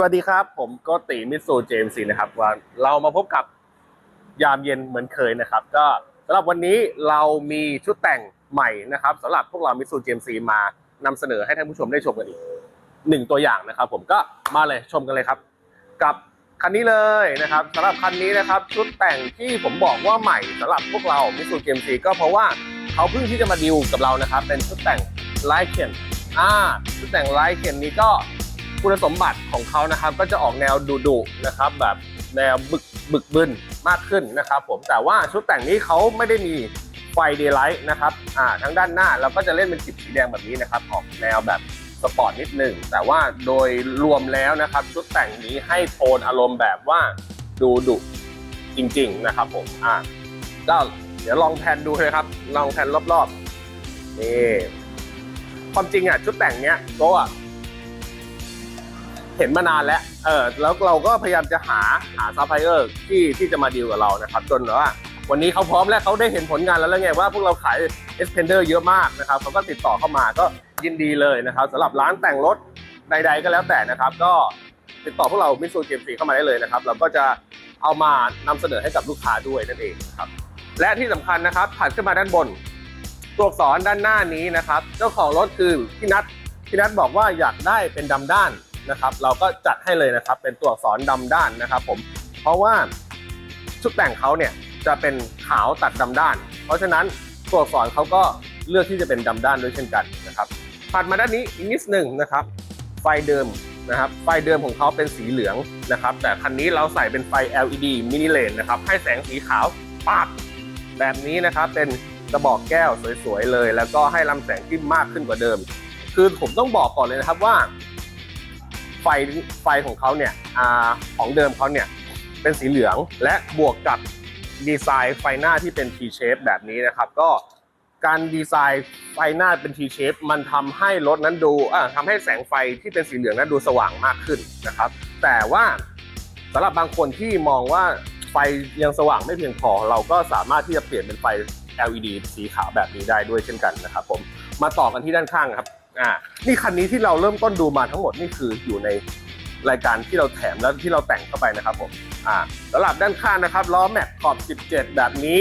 สวัสดีครับ ผมก็ติมิตซูเจมซีนะครับว่าเรามาพบกับยามเย็นเหมือนเคยนะครับ ก็สำหรับวันนี้เรามีชุดแต่งใหม่นะครับสำหรับพวกเรามิตซูเจมซีมานำเสนอให้ท่านผู้ชมได้ชมกันอีกหนึ่งตัวอย่างนะครับ ผมก็มาเลยชมกันเลยครับ กับคันนี้เลยนะครับสำหรับคันนี้นะครับ ชุดแต่งที่ผมบอกว่าใหม่สำหรับพวกเรามิตซูเจมซีก็เพราะว่าเขาเพิ่งที่จะมาดิวกับเรานะครับ เป็นชุดแต่งไลท์เคนอ่าชุดแต่งไลท์เคนนี้ก็ คุณสมบัติของเขานะครับ ก็จะออกแนวดุดุๆนะครับแบบแนวบึกบึกบึนมากขึ้นนะครับผมแต่ว่าชุดแต่งนี้เขาไม่ได้มีไฟเดย์ไลท์นะครับอ่าทั้งด้านหน้าเราก็จะเล่นเป็นจิบสีแดงแบบนี้นะครับออกแนวแบบสปอร์ตนิดหนึ่งแต่ว่าโดยรวมแล้วนะครับ ชุดแต่งนี้ให้โทนอารมณ์แบบว่าดูดุจริง ๆนะครับผมอ่าก็เดี๋ยวลองแพนดูเลยครับ ลองแพนรอบๆนี่ความจริงอะชุดแต่งเนี้ยโก็ เห็นมานานแล้ว เออแล้วเราก็พยายามจะหาหาซัพพลายเออร์ที่ที่จะมาดีลกับเรานะครับ จนว่าวันนี้เขาพร้อมแล้วเขาได้เห็นผลงานแล้วแล้วไงว่าพวกเราขาย e x p e n d e r เยอะมากนะครับเขาก็ติดต่อเข้ามาก็ยินดีเลยนะครับสำหรับร้านแต่งรถใด ๆ ก็แล้วแต่นะครับ ก็ติดต่อพวกเรามิสูเกมซีเข้ามาได้เลยนะครับ เราก็จะเอามานำเสนอให้กับลูกค้าด้วยนั่นเองนะครับ และที่สำคัญนะครับถัดขึ้นมาด้านบน ตัวอักษรด้านหน้านี้นะครับ เจ้าของรถคือพี่นัทพี่นัทบอกว่าอยากได้เป็นดำด้าน นะครับ เราก็จัดให้เลยนะครับ เป็นตัวอักษรดำด้านนะครับ ผม เพราะว่าชุดแต่งเขาเนี่ยจะเป็นขาวตัดดำด้าน เพราะฉะนั้นตัวอักษรเขาก็เลือกที่จะเป็นดำด้านด้วยเช่นกันนะครับถัดมาด้านนี้อีกนิดหนึ่งนะครับ ไฟเดิมนะครับ ไฟเดิมของเขาเป็นสีเหลืองนะครับ แต่คันนี้เราใส่เป็นไฟ LED mini lane นะครับ ให้แสงสีขาวปาดแบบนี้นะครับ เป็นกระบอกแก้วสวยๆเลย แล้วก็ให้ลำแสงที่มากขึ้นกว่าเดิม คือผมต้องบอกก่อนเลยนะครับว่า ไฟไฟของเขาเนี่ยอของเดิมเขาเนี่ยเป็นสีเหลืองและบวกกับดีไซน์ไฟหน้าที่เป็น T shape แบบนี้นะครับ ก็การดีไซน์ไฟหน้าเป็น T shape มันทำให้รถนั้นดูอ่าทำให้แสงไฟที่เป็นสีเหลืองนั้นดูสว่างมากขึ้นนะครับ แต่ว่าสำหรับบางคนที่มองว่าไฟยังสว่างไม่เพียงพอ เราก็สามารถที่จะเปลี่ยนเป็นไฟ LED สีขาวแบบนี้ได้ด้วยเช่นกันนะครับผมมาต่อกันที่ด้านข้างครับ อ่านี่คันนี้ที่เราเริ่มต้นดูมาทั้งหมดนี่คืออยู่ในรายการที่เราแถมแล้วที่เราแต่งเข้าไปนะครับผมอ่าสำหรับด้านข้างนะครับล้อแม็กขอบ 17 แบบนี้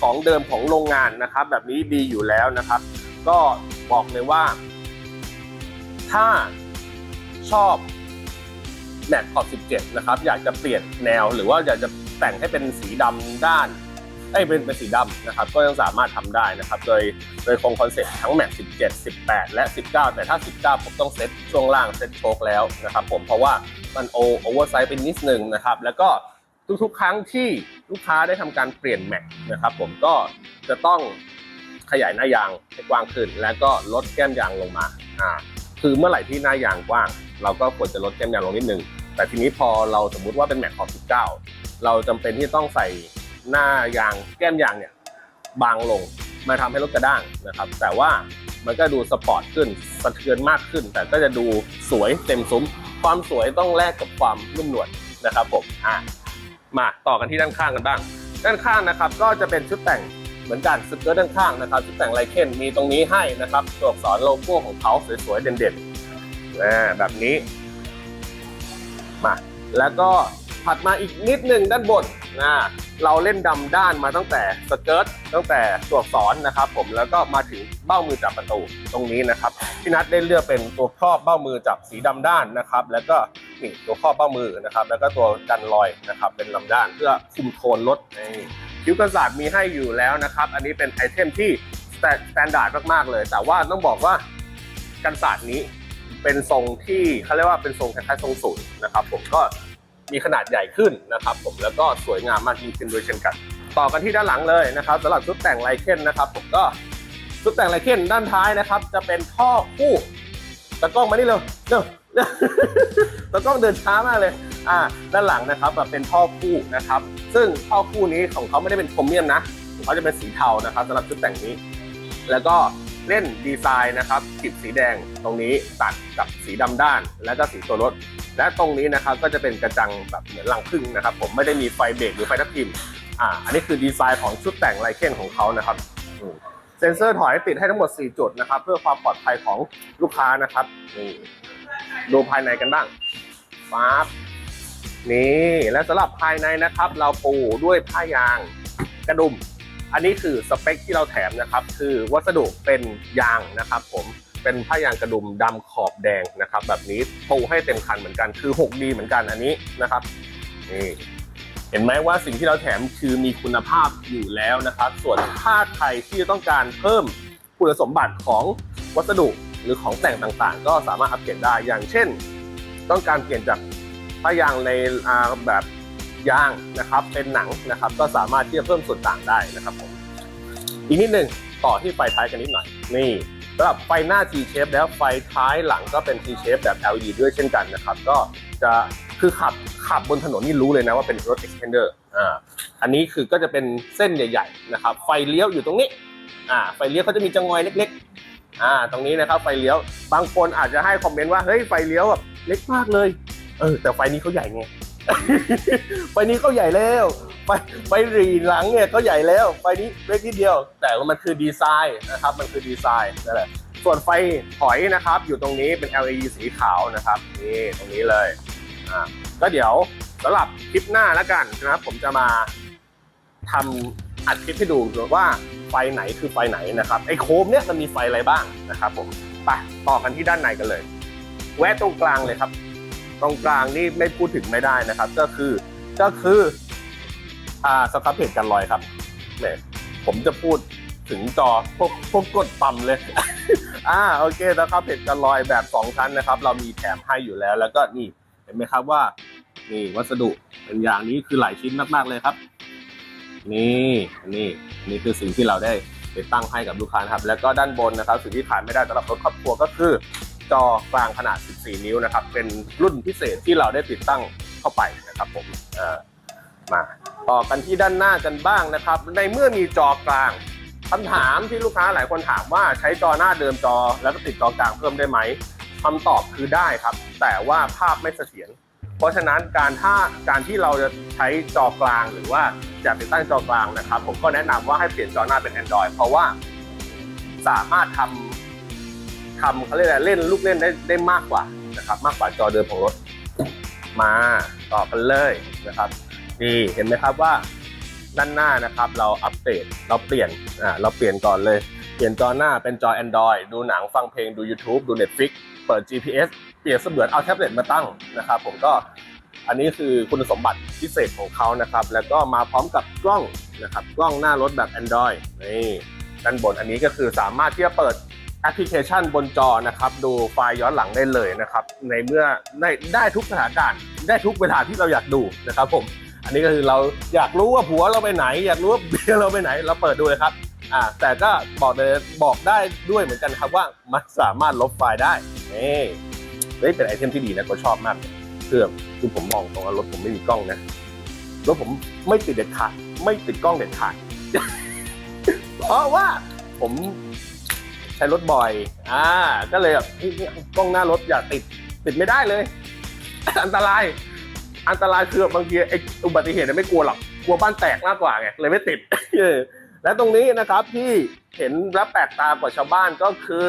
ของเดิมของโรงงานนะครับ แบบนี้ดีอยู่แล้วนะครับ ก็บอกเลยว่า ถ้าชอบแม็กขอบ 17 นะครับ อยากจะเปลี่ยนแนวหรือว่าอยากจะแต่งให้เป็นสีดำด้าน เอ้เป็นเป็นสีดำนะครับก็ยังสามารถทำได้นะครับโดยโดยคงคอนเซ็ปต์ทั้งแม็ก17 18 และ 19 แต่ถ้า 19 ผมต้องเซ็ตช่วงล่างเซ็ตโชคแล้วนะครับผมเพราะว่ามันโอโอเวอร์ไซส์เป็นนิดนึงนะครับแล้วก็ทุกๆ ครั้งที่ลูกค้าได้ทำการเปลี่ยนแม็กนะครับผมก็จะต้องขยายหน้ายางให้กว้างขึ้น แล้วก็ลดแก้มยางลงมาอ่าคือเมื่อไหร่ที่หน้ายางกว้าง เราก็ควรจะลดแก้มยางลงนิดนึงแต่ทีนี้พอเราสมมุติว่าเป็นแม็กขอบ19 เราจำเป็นที่ต้องใส่ หน้ายางแก้มยางเนี่ยบางลงมาทำให้รถกระด้างนะครับ แต่ว่ามันก็ดูสปอร์ตขึ้นสะเทือนมากขึ้น แต่ก็จะดูสวยเต็มซุ้ม ความสวยต้องแลกกับความนุ่มนวลนะครับผมอะมาต่อกันที่ด้านข้างกันบ้าง ด้านข้างนะครับก็จะเป็นชุดแต่งเหมือนกันสเกิร์ตด้านข้างนะครับชุดแต่งไลเคนมีตรงนี้ให้นะครับตัวอักษรโลโก้ของเขาสวยๆเด่นๆแบบนี้มาแล้วก็ ถัดมาอีกนิดหนึ่งด้านบนนะเราเล่นดำด้านมาตั้งแต่สเกิร์ตตั้งแต่ตัวอักษรนะครับผมแล้วก็มาถึงเบ้ามือจับประตูตรงนี้นะครับพี่นัทได้เลือกเป็นตัวครอบเบ้ามือจับสีดำด้านนะครับ แล้วก็นี่ตัวครอบเบ้ามือนะครับ แล้วก็ตัวกันรอยนะครับเป็นลำด้านเพื่อคุมโทนรถนี่คิ้วกันศาสตร์มีให้อยู่แล้วนะครับ อันนี้เป็นไอเทมที่สแตนดาร์ดมากๆเลย แต่ว่าต้องบอกว่ากันศาสตร์นี้เป็นทรงที่เขาเรียกว่าเป็นทรงคล้ายๆทรงศูนย์นะครับ ผมก็ มีขนาดใหญ่ขึ้นนะครับผมแล้วก็สวยงามมากยิ่งขึ้นด้วยเช่นกัน ต่อกันที่ด้านหลังเลยนะครับสำหรับชุดแต่งไลเคนนะครับผมก็ชุดแต่งไลเคนด้านท้ายนะครับ จะเป็นท่อคู่ตะกล้องมานี่เร็วเร็วตะกล้องเดินช้ามากเลยอ่าด้านหลังนะครับแบบเป็นท่อคู่นะครับ ซึ่งท่อคู่นี้ของเขาไม่ได้เป็นโครเมียมนะเขาจะเป็นสีเทานะครับสำหรับชุดแต่งนี้ แล้วก็ เล่นดีไซน์นะครับจิบสีแดงตรงนี้ตัดกับสีดำด้าน แล้วก็สีตัวรถ และตรงนี้นะครับก็จะเป็นกระจังแบบเหมือนรังผึ้งนะครับ ผมไม่ได้มีไฟเบรกหรือไฟทับทิมอ่าอันนี้คือดีไซน์ของชุดแต่งไลเคนของเขานะครับเซนเซอร์ถอยติดให้ทั้งหมด 4 จุดนะครับ เพื่อความปลอดภัยของลูกค้านะครับนี่ดูภายในกันบ้างฟ้าบนี่และสำหรับภายในนะครับ เราปูด้วยผ้ายางกระดุม อันนี้คือสเปคที่เราแถมนะครับ คือวัสดุเป็นยางนะครับ ผมเป็นผ้ายางกระดุมดำขอบแดงนะครับ แบบนี้ปูให้เต็มคันเหมือนกันคือ 6D เหมือนกันอันนี้นะครับนี่เห็นไหมว่าสิ่งที่เราแถมคือมีคุณภาพอยู่แล้วนะครับ ส่วนถ้าใครที่ต้องการเพิ่มคุณสมบัติของวัสดุหรือของแต่งต่างๆ ก็สามารถอัปเกรดได้อย่างเช่น ต้องการเปลี่ยนจากผ้ายางในแบบ ยางนะครับ เป็นหนังนะครับ ก็สามารถที่จะเพิ่มส่วนต่างได้นะครับผมอีกนิดหนึ่งต่อที่ไฟท้ายกันนิดหน่อย นี่สำหรับไฟหน้า T shape แล้วไฟท้ายหลังก็เป็น T shape แบบ LED ด้วยเช่นกันนะครับ ก็จะคือขับขับบนถนนนี่รู้เลยนะว่าเป็นรถ extender อ่าอันนี้คือก็จะเป็นเส้นใหญ่ ๆ นะครับ ไฟเลี้ยวอยู่ตรงนี้อ่าไฟเลี้ยวเขาจะมีจังอยเล็กๆอ่าตรงนี้นะครับไฟเลี้ยวบางคนอาจจะให้คอมเมนต์ว่าเฮ้ยไฟเลี้ยวแบบเล็กมากเลยเออแต่ไฟนี้เขาใหญ่ไง ไฟนี้เขาใหญ่แล้วไฟไฟรีหลังเนี่ยก็ใหญ่แล้วไฟนี้เล็กนิดเดียว แต่ว่ามันคือดีไซน์นะครับ มันคือดีไซน์นั่นแหละส่วนไฟถอยนะครับ อยู่ตรงนี้เป็น LED สีขาวนะครับนี่ตรงนี้เลยอ่าก็เดี๋ยวสำหรับคลิปหน้าแล้วกันนะครับ ผมจะมาทำอัดคลิปให้ดูว่าไฟไหนคือไฟไหนนะครับไอ้โคมเนี่ยมันมีไฟอะไรบ้างนะครับ ผมไปต่อกันที่ด้านในกันเลย แวะตรงกลางเลยครับ ตรงกลางนี่ไม่พูดถึงไม่ได้นะครับ ก็คือก็คืออ่าสครับเพจกันลอยครับเนี่ยผมจะพูดถึงจอพวกพวกกดปั๊มเลย อ่าโอเคสครับเพจกันลอยแบบสองชั้นนะครับ เรามีแถมให้อยู่แล้ว แล้วก็นี่เห็นไหมครับว่า นี่วัสดุเป็นอย่างนี้คือหลายชิ้นมากๆเลยครับ นี่อันนี้อันนี้คือสิ่งที่เราได้ติดตั้งให้กับลูกค้านะครับ แล้วก็ด้านบนนะครับ สิ่งที่ขาดไม่ได้สำหรับรถครอบครัวก็คือ จอกลางขนาด 14 นิ้วนะครับ เป็นรุ่นพิเศษที่เราได้ติดตั้งเข้าไปนะครับผมมาต่อกันที่ด้านหน้ากันบ้างนะครับ ในเมื่อมีจอกลางคำถามที่ลูกค้าหลายคนถามว่าใช้จอหน้าเดิมจอ แล้วก็ติดจอกลางเพิ่มได้ไหมคำตอบคือได้ครับ แต่ว่าภาพไม่เสถียรเพราะฉะนั้นการถ้าการที่เราจะใช้จอกลางหรือว่าจะติดตั้งจอกลางนะครับ ผมก็แนะนำว่าให้เปลี่ยนจอหน้าเป็น Android เพราะว่าสามารถทำ ทำเขาเรียกอะไรเล่นลูกเล่นได้ได้มากกว่านะครับ มากกว่าจอเดิมของรถ มาต่อกันเลยนะครับนี่เห็นไหมครับว่าด้านหน้านะครับ เราอัปเดตเราเปลี่ยนอ่าเราเปลี่ยนก่อนเลย เปลี่ยนจอหน้าเป็นจอ Android ดูหนังฟังเพลงดู YouTube ดู Netflix เปิด GPS เปลี่ยนเสมือนเอาแท็บเล็ตมาตั้งนะครับ ผมก็อันนี้คือคุณสมบัติพิเศษของเขานะครับ แล้วก็มาพร้อมกับกล้องนะครับ กล้องหน้ารถแบบ Android นี่ด้านบนอันนี้ก็คือสามารถที่จะเปิด แอปพลิเคชันบนจอนะครับ ดูไฟล์ย้อนหลังได้เลยนะครับ ในเมื่อได้ได้ทุกสถานการณ์ ได้ทุกเวลาที่เราอยากดูนะครับผม อันนี้ก็คือเราอยากรู้ว่าผัวเราไปไหน อยากรู้ว่าเมียเราไปไหน เราเปิดดูเลยครับอ่าแต่ก็บอกเลยบอกได้ด้วยเหมือนกันครับว่ามันสามารถลบไฟล์ได้นี่เฮ้ยเป็นไอเทมที่ดีนะก็ชอบมากเครื่องคือผมมองตรงว่ารถผมไม่มีกล้องนะรถผมไม่ติดเด็ดขาดไม่ติดกล้องเด็ดขาดเพราะว่าผม ใช้รถบ่อย อ่า ก็เลยแบบนี่กล้องหน้ารถอย่าติด ติดไม่ได้เลย อันตราย อันตรายคือบางทีไออุบัติเหตุเนี่ยไม่กลัวหรอก กลัวบ้านแตกมากกว่าไง เลยไม่ติด และตรงนี้นะครับที่เห็นและแปลกตากว่าชาวบ้านก็คือ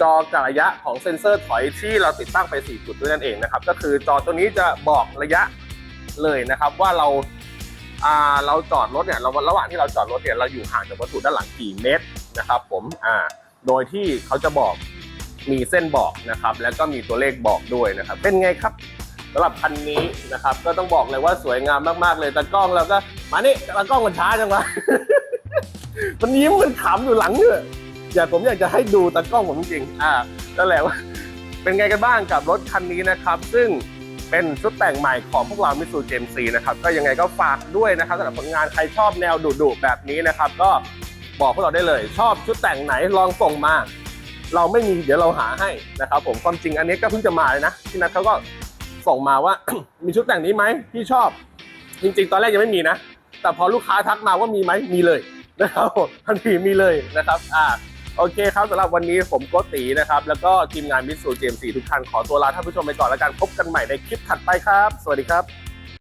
จอกระยะของเซ็นเซอร์ถอยที่เราติดตั้งไป 4 จุดด้วยนั่นเองนะครับ ก็คือจอตัวนี้จะบอกระยะเลยนะครับว่าเราอ่าเราจอดรถเนี่ยเราระหว่างที่เราจอดรถเนี่ยเราอยู่ห่างจากวัตถุด้านหลังกี่เมตรนะครับผมอ่า โดยที่เขาจะบอกมีเส้นบอกนะครับ แล้วก็มีตัวเลขบอกด้วยนะครับ เป็นไงครับสำหรับคันนี้นะครับ ก็ต้องบอกเลยว่าสวยงามมากๆเลยตากล้องเราก็มานี่ตากล้องมันช้าจังวะมันยิ้มมันขำอยู่หลังเนี่ยอยากผมอยากจะให้ดูตากล้องผมจริงอ่านั่นแหละว่าเป็นไงกันบ้างกับรถคันนี้นะครับ ซึ่งเป็นชุดแต่งใหม่ของพวกเรามิสูเจมซีนะครับ ก็ยังไงก็ฝากด้วยนะครับสำหรับผลงานใครชอบแนวดุๆแบบนี้นะครับ ก็ บอกพวกเราได้เลย ชอบชุดแต่งไหนลองส่งมา เราไม่มีเดี๋ยวเราหาให้นะครับผมความจริงอันนี้ก็เพิ่งจะมาเลยนะที่นัทเขาก็ส่งมาว่า มีชุดแต่งนี้ไหมที่ชอบ จริง ๆ ตอนแรกยังไม่มีนะ แต่พอลูกค้าทักมาว่ามีไหมมีเลยนะครับทันทีมีเลยนะครับอ่าโอเคครับสำหรับวันนี้ผมโกตีนะครับ แล้วก็ทีมงานมิสซูเจมซีทุกท่านขอตัวลาท่านผู้ชมไปก่อนแล้วกันพบกันใหม่ในคลิปถัดไปครับ สวัสดีครับ